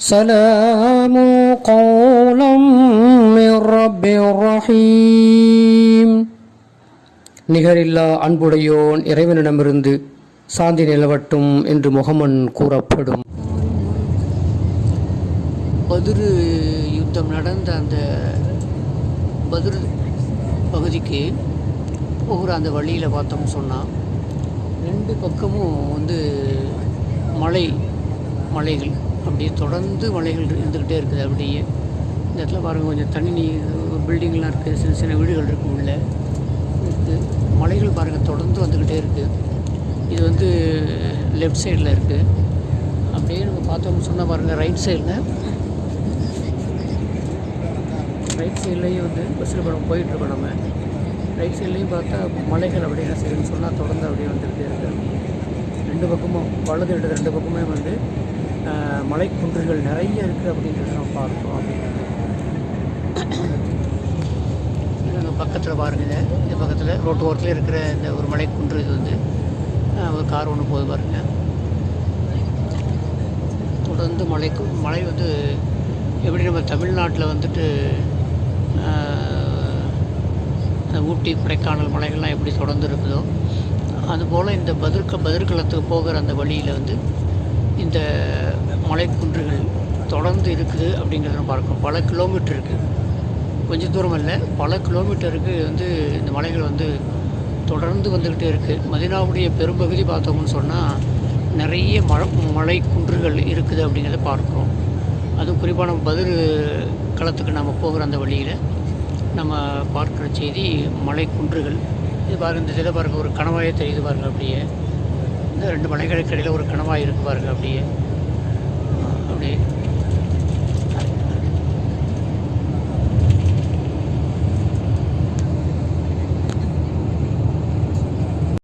سلام قولا من رب رحيم நிகரில்லா அன்புடையோன் இறைவனிடமிருந்து சாந்தி நிலவட்டும் என்று முகமன் கூறப்படும் பதுரு யுத்தம் நடந்த அந்த பதுரு பகுதிக்கு போகிற அந்த வழியில் பார்த்தோம்னு சொன்னால் ரெண்டு பக்கமும் வந்து மலை மலைகள் அப்படியே தொடர்ந்து மலைகள் இருந்துக்கிட்டே இருக்குது. அப்படியே இந்த இடத்துல பாருங்கள் கொஞ்சம் தண்ணி பில்டிங்லாம் இருக்குது. சின்ன சின்ன வீடுகள் இருக்குது உள்ள. இருக்குது மலைகள் பாருங்கள் தொடர்ந்து வந்துக்கிட்டே இருக்குது. இது வந்து லெஃப்ட் சைடில் இருக்குது அப்படியே நம்ம பார்த்தோம்னு சொன்னால் பாருங்கள் ரைட் சைடில் ரைட் சைட்லேயும் வந்து பஸ்ஸில் நம்ம போயிட்டுருக்கோம் நம்ம. ரைட் சைட்லேயும் பார்த்தா மலைகள் அப்படியே என்ன செய்யணும்னு சொன்னால் தொடர்ந்து அப்படியே வந்துகிட்டே இருக்குது ரெண்டு பக்கமும் வலது இடது ரெண்டு பக்கமே வந்து மலைக்குன்றுகள் நிறைய இருக்குது அப்படின்றத நம்ம பார்க்குறோம் அப்படின்றது நாங்கள் பக்கத்தில் பாருங்கள் இந்த பக்கத்தில் ரோட்டு ஓரத்தில் இருக்கிற இந்த ஒரு மலைக்குன்று இது வந்து ஒரு கார் ஒன்று போது பாருங்கள் தொடர்ந்து மலைக்கு மழை வந்து எப்படி நம்ம தமிழ்நாட்டில் வந்துட்டு இந்த ஊட்டி கொடைக்கானல் மலைகள்லாம் எப்படி தொடர்ந்து இருக்குதோ அதுபோல் இந்த பதிர்க்க பதிர்களத்துக்கு போகிற அந்த வழியில் வந்து இந்த மலைக்குன்றுகள் தொடர்ந்து இருக்குது அப்படிங்கிறத நம்ம பார்க்கணும். பல கிலோமீட்டர் இருக்குது கொஞ்சம் தூரம் இல்லை பல கிலோமீட்டருக்கு வந்து இந்த மலைகள் வந்து தொடர்ந்து வந்துக்கிட்டே இருக்குது மதினாவுடைய பெரும்பகுதி பார்த்தோம்னு சொன்னால் நிறைய மழை மலை குன்றுகள் இருக்குது அப்படிங்கிறத பார்க்குறோம். அதுவும் குறிப்பாக நம்ம பதில் களத்துக்கு நம்ம போகிற அந்த வழியில் நம்ம பார்க்குற செய்தி மலை குன்றுகள் இது பாருங்கள் இந்த இதில் பாருங்கள் ஒரு கணவாயே தெரியுது பாருங்கள் அப்படியே. இந்த ரெண்டு மலைகளுக்கு இடையில் ஒரு கனவாக இருக்கு அப்படியே. அப்படியே.